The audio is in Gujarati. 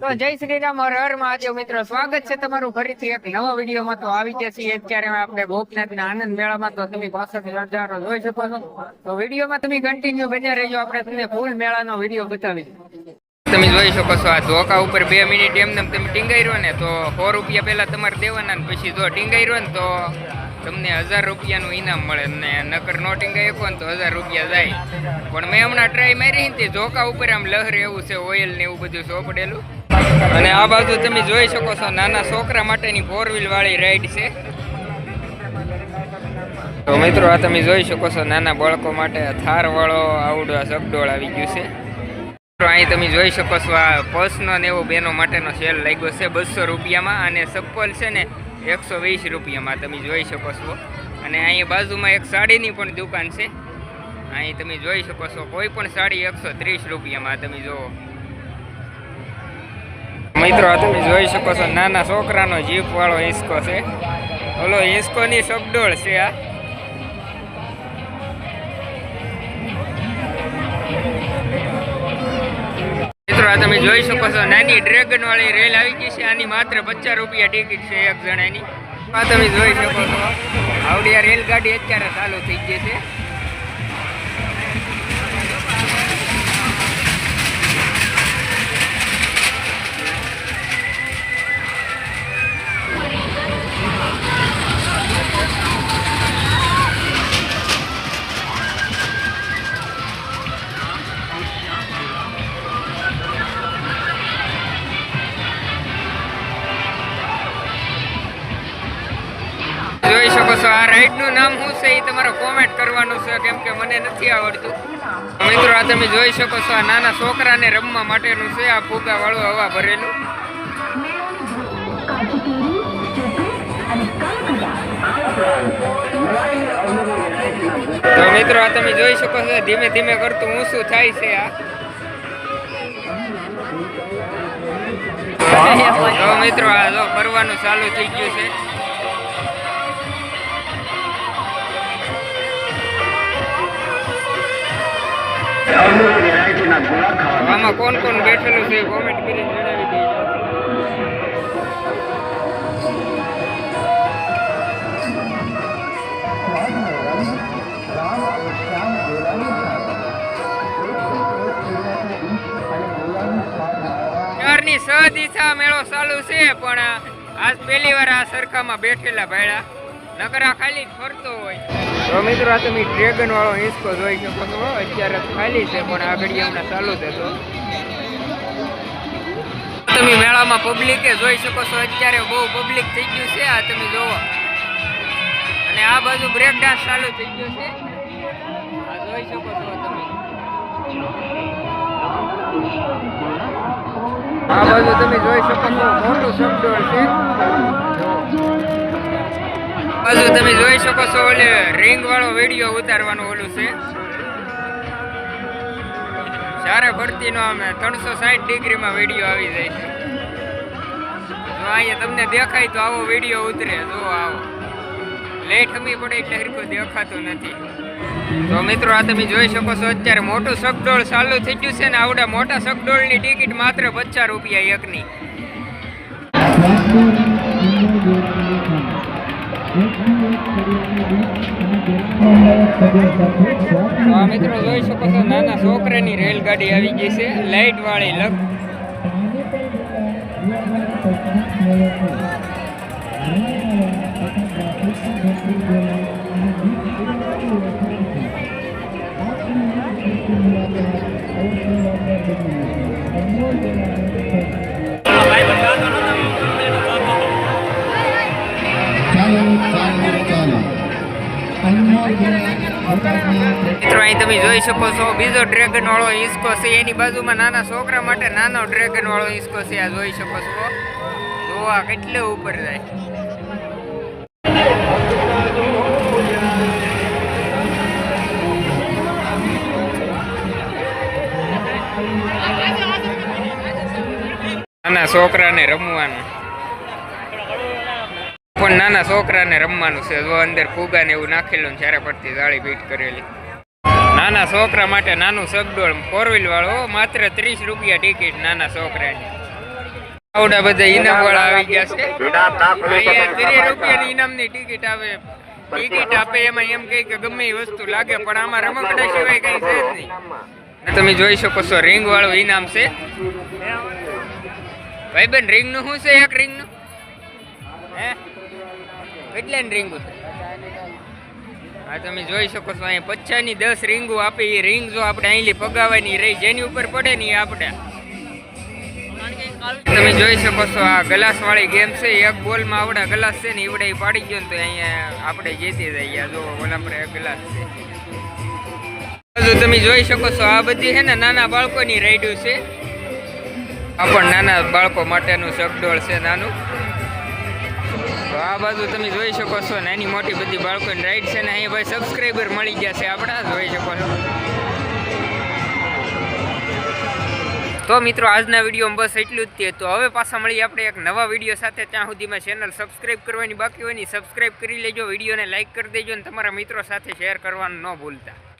તો જય શ્રી રામ હર હર મહાદેવ મિત્રો. સ્વાગત છે તમારું ફરીથી એક નવા વિડીયોમાં. તો આવી ગયા છીએ અત્યારે આપણે ગોપનાથના આનંદ મેળામાં. તો તમે પાછળથી નજારો જોઈ શકો છો. તો વિડીયોમાં તમે કન્ટિન્યુ બન્યા રહેજો. આપણે તમને ફૂલ મેળાનો વીડિયો બતાવી તમે જોઈ શકો છો આ ધોકા ઉપર બે મિનિટ એમને તમે ટીંગાઈ ને, તો સો રૂપિયા પહેલા તમારે દેવાના ને પછી જો ટીંગાઈ ને, તો તમને હજાર રૂપિયાનું ઇનામ મળે ને નકર નો ટીંગાઈ શકો ને, તો હજાર રૂપિયા જાય. પણ મેં હમણાં ટ્રાય મારી ને તે ધોકા ઉપર આમ લહેર એવું છે ઓઇલ ને એવું બધું ચોપડેલું અને આ બાજુ તમે જોઈ શકો છો, નાના છોકરા માટેની ફોર વ્હીલ વાળી રાઈડ છે. તો મિત્રો, આ તમે જોઈ શકો છો, નાના બાળકો માટે થાર વાળો આવડો સગડોળ આવી ગયું છે. મિત્રો અહીં તમે જોઈ શકો છો, આ પર્સનો ને એવો બેનો માટેનો સેલ લાગ્યો છે બસો રૂપિયામાં અને ચપ્પલ છે ને એકસો વીસ રૂપિયામાં તમે જોઈ શકો છો. અને અહીં બાજુમાં એક સાડીની પણ દુકાન છે. અહીં તમે જોઈ શકો છો, કોઈ પણ સાડી એકસો ત્રીસ રૂપિયામાં તમે જુઓ. મિત્રો તમે જોઈ શકો છો, નાના છોકરાનો જીપ વાળો હિંચકો છે. ઓલો હિંચકોની સબડોળ છે આ. મિત્રો તમે જોઈ શકો છો, નાની ડ્રેગન વાળી રેલ આવી ગઈ છે, આની માત્ર પચાસ રૂપિયા ટિકિટ છે એક જણાની. આ તમે જોઈ શકો છો, આવડી આ રેલગાડી અત્યારે ચાલુ થઈ ગઈ છે. આ રાઈડનું નામ શું છે એ તમારે કોમેન્ટ કરવાનું છે, કેમ કે મને નથી આવડતું. મિત્રો, આ તમે જોઈ શકો છો, આ નાના છોકરાને રમવા માટેનું છે, આ ફુગા વાળું હવા ભરેલું. તો મિત્રો, આ તમે જોઈ શકો છો, ધીમે ધીમે કરતું ઊંચું થાય છે આ. મિત્રો, આ જો ફરવાનું ચાલુ થઈ ગયું છે. આમાં કોણ કોણ બેઠેલું છે? કોમેન્ટ કરીને જણાવી દેજો. શહેરની સ દિશા મેળો ચાલુ છે, પણ આજ પહેલી વાર આ સરખામાં બેઠેલા ભાઈડા. નકરા ખાલી જ ફરતો હોય. તો મિત્રો, આ તમે ડ્રેગન વાળો હિંચકો જોઈ શકો છો. અત્યારે ખાલી છે, પણ આગળ હમણાં ચાલુ થતો તમે મેળામાં પબ્લિકે જોઈ શકો છો, અત્યારે બહુ પબ્લિક થઈ ગયું છે. આ તમે જોવો. અને આ બાજુ બ્રેક ડાન્સ ચાલુ થઈ ગયું છે. આ જોઈ શકો છો તમે. આ બાજુ તમે જોઈ શકો છો, મોટું સબડોળ છે. બાજુ તમે જોઈ શકો છો ઓલે રિંગ વાળો વીડિયો ઉતારવાનું ઓલું છે. ચારે ભરતીનો અમે ત્રણસો સાઠ ડિગ્રીમાં વીડિયો આવી જાય છે. અહીંયા તમને દેખાય તો આવો વીડિયો ઉતરે. જો આવો. લેટ હમી પડે એટલે હરખું દેખાતું નથી. તો મિત્રો આ તમે જોઈ શકો છો અત્યારે મોટું સગડોળ ચાલુ થઈ ગયું છે ને આવડા મોટા સગડોળની ટિકિટ માત્ર પચાસ રૂપિયા એકની. આ મિત્રો જોઈ શકો છો નાના છોકરાની રેલગાડી આવી ગઈ છે લાઇટ વાળી લગ મિત્રો, અહીં તમે જોઈ શકો છો, બીજો ડ્રેગન વાળો હિંચકો છે. એની બાજુમાં નાના છોકરા માટે નાનો ડ્રેગન વાળો હિંચકો છે. આ જોઈ શકો છો. જોવા કેટલે ઉપર જાય. નાના છોકરાને રમવાનું. પણ નાના છોકરાને રમવાનું છે. જો અંદર ફુગા ને એવું નાખેલું ને ચારે પડતી જાળી પીટ કરેલી. નાના છોકરા માટે નાનું સગડોળ ફોર વ્હીલ વાળો માત્ર ત્રીસ રૂપિયા ટિકિટ નાના છોકરાની. આવડા બધા ઇનામ વાળા આવી ગયા છે. અહીંયા ત્રીસ રૂપિયાની ઇનામની ટિકિટ આવે. ટિકિટ આપે એમાં એમ કહે કે ગમે એ વસ્તુ લાગે પણ આમાં રમકડા સિવાય કઈ છે જ નહીં. તમે જોઈ શકો છો રિંગ વાળું ઇનામ છે. ભાઈબેન રિંગનું શું છે એક રિંગનું? હે? કેટલાની રીંગુ? આ તમે જોઈ શકો છો, અહીંયા પચાસની દસ રિંગો આપી. એ રીંગ જો આપણે અહીંથી પગાવવાની રહી, જેની ઉપર પડે ને એ આપણે તમે જોઈ શકો છો, આ ગ્લાસ વાળી ગેમ છે, એક બોલમાં આવડા ગ્લાસ છે ને એવડે પાડી ગયો ને તો અહીંયા આપણે જીતી જઈએ. જો, ઓલા પર ગ્લાસ છે. તમે જોઈ શકો છો, આ બધી છે ને નાના બાળકોની રાઈડું છે. આ પણ નાના બાળકો માટેનું ચકડોળ છે નાનું. તો આ બાજુ તમે જોઈ શકો છો નાની મોટી બધી બાળકોની રાઈડ છે ને, અહીંયા ભાઈ સબસ્ક્રાઈબર મળી ગયા છે, આપણા જોઈ શકો છો. તો મિત્રો, આજના વિડીયોમાં બસ એટલું જ તે તો હવે પાછા મળીએ આપણે એક નવા વીડિયો સાથે. ત્યાં સુધીમાં ચેનલ સબસ્ક્રાઈબ કરવાની બાકી હોય ને સબસ્ક્રાઈબ કરી લેજો, વિડીયોને લાઇક કરી દેજો અને તમારા મિત્રો સાથે શેર કરવાનું ન ભૂલતા.